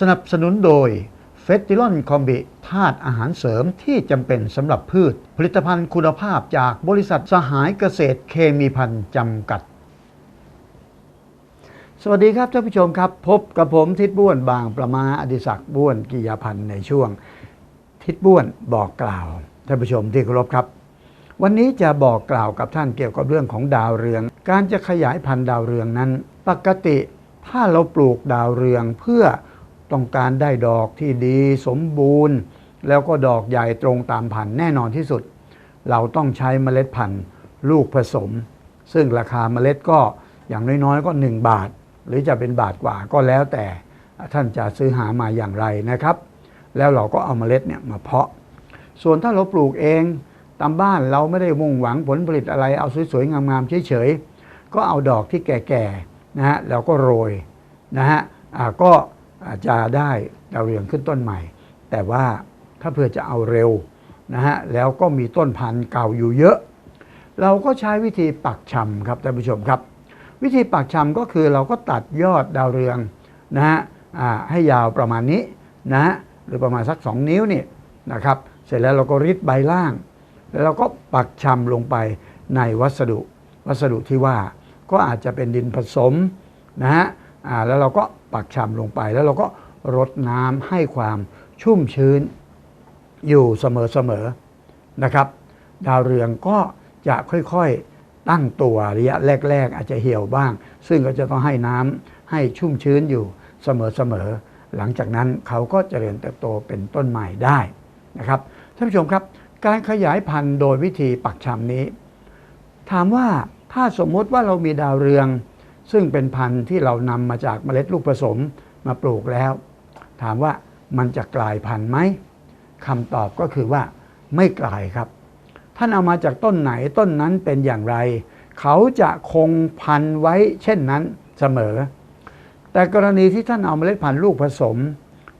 สนับสนุนโดยเฟสติลอนคอมบิธาตุอาหารเสริมที่จำเป็นสำหรับพืช ผลิตภัณฑ์คุณภาพจากบริษัทสหายเกษตรเคมีพันธ์จำกัด สวัสดีครับท่านผู้ชมครับ พบกับผมทิศบ้วนบางประมาอดิศักดิ์บ้วนกิยาพันธ์ในช่วง ทิศบ้วนบอกกล่าวท่านผู้ชมที่เคารพครับ วันนี้จะบอกกล่าวกับท่านเกี่ยวกับเรื่องของดาวเรือง การจะขยายพันธุ์ดาวเรืองนั้น ปกติถ้าเราปลูกดาวเรืองเพื่อ ต้องการได้ดอกที่ดีสมบูรณ์ แล้วก็ดอกใหญ่ตรงตามพันธุ์แน่นอนที่สุด เราต้องใช้เมล็ดพันธุ์ลูกผสม ซึ่งราคาเมล็ดก็อย่างน้อยๆก็ 1 บาท หรือจะเป็นบาทกว่าก็แล้วแต่ท่านจะซื้อหามาอย่างไรนะครับ แล้วเราก็เอาเมล็ดเนี่ยมาเพาะ ส่วนถ้าเราปลูกเองตามบ้านเราไม่ได้มุ่งหวังผลผลิตอะไรเอาสวยๆงามๆเฉยๆก็เอาดอกที่แก่ๆนะฮะแล้วก็โรยนะฮะก็ อาจจะได้ดาวเรืองขึ้นต้นใหม่ แต่ว่าถ้าเพื่อจะเอาเร็วนะฮะแล้วก็มีต้นพันธุ์เก่าอยู่เยอะ เราก็ใช้วิธีปักชำครับท่านผู้ชมครับ วิธีปักชำก็คือเราก็ตัดยอดดาวเรืองนะฮะให้ยาวประมาณนี้นะฮะหรือประมาณสัก 2 นิ้วนี่นะครับ เสร็จแล้วเราก็ริดใบล่าง แล้วเราก็ปักชำลงไปในวัสดุ วัสดุที่ว่าก็อาจจะเป็นดินผสมนะฮะ แล้วเราก็ปักชำลงไป แล้วเราก็รดน้ำให้ความชุ่มชื้นอยู่เสมอๆนะครับ ดาวเรืองก็จะค่อยๆตั้งตัวระยะแรก ๆ อาจจะเหี่ยวบ้าง ซึ่งก็จะต้องให้น้ำให้ชุ่มชื้นอยู่เสมอๆหลังจากนั้นเขาก็จเจริญเติบโตเป็นต้นใหม่ได้นะครับท่านผู้ชมครับ การขยายพันธุ์โดยวิธีปักชำนี้ ถามว่าถ้าสมมติว่าเรามีดาวเรือง ซึ่งเป็นพันธุ์ที่เรานำมาจากเมล็ดลูกผสมมาปลูกแล้ว ถามว่ามันจะกลายพันธุ์ไหมคำตอบก็คือว่าไม่กลายครับ ท่านเอามาจากต้นไหนต้นนั้นเป็นอย่างไร เขาจะคงพันธุ์ไว้เช่นนั้นเสมอ แต่กรณีที่ท่านเอาเมล็ดพันธุ์ลูกผสม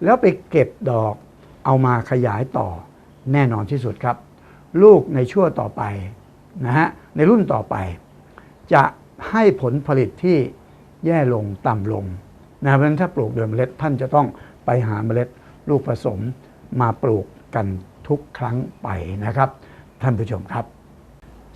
แล้วไปเก็บดอก เอามาขยายต่อ แน่นอนที่สุดครับ ลูกในชั่วต่อไปนะฮะในรุ่นต่อไป จะ ให้ผลผลิตที่แย่ลงต่ำลงนะเพราะฉะนั้นถ้าปลูกโดยเมล็ดท่านจะต้องไปหาเมล็ดลูกผสมมาปลูกกันทุกครั้งไปนะครับ ท่านผู้ชมครับ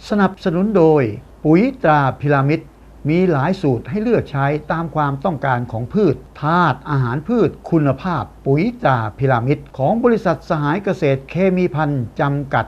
สนับสนุนโดย ปุ๋ยตราพิรามิดมีหลายสูตรให้เลือกใช้ตามความต้องการของพืชธาตุอาหารพืช คุณภาพ ปุ๋ยตราพิรามิดของบริษัทสหายเกษตรเคมีพันธ์จำกัด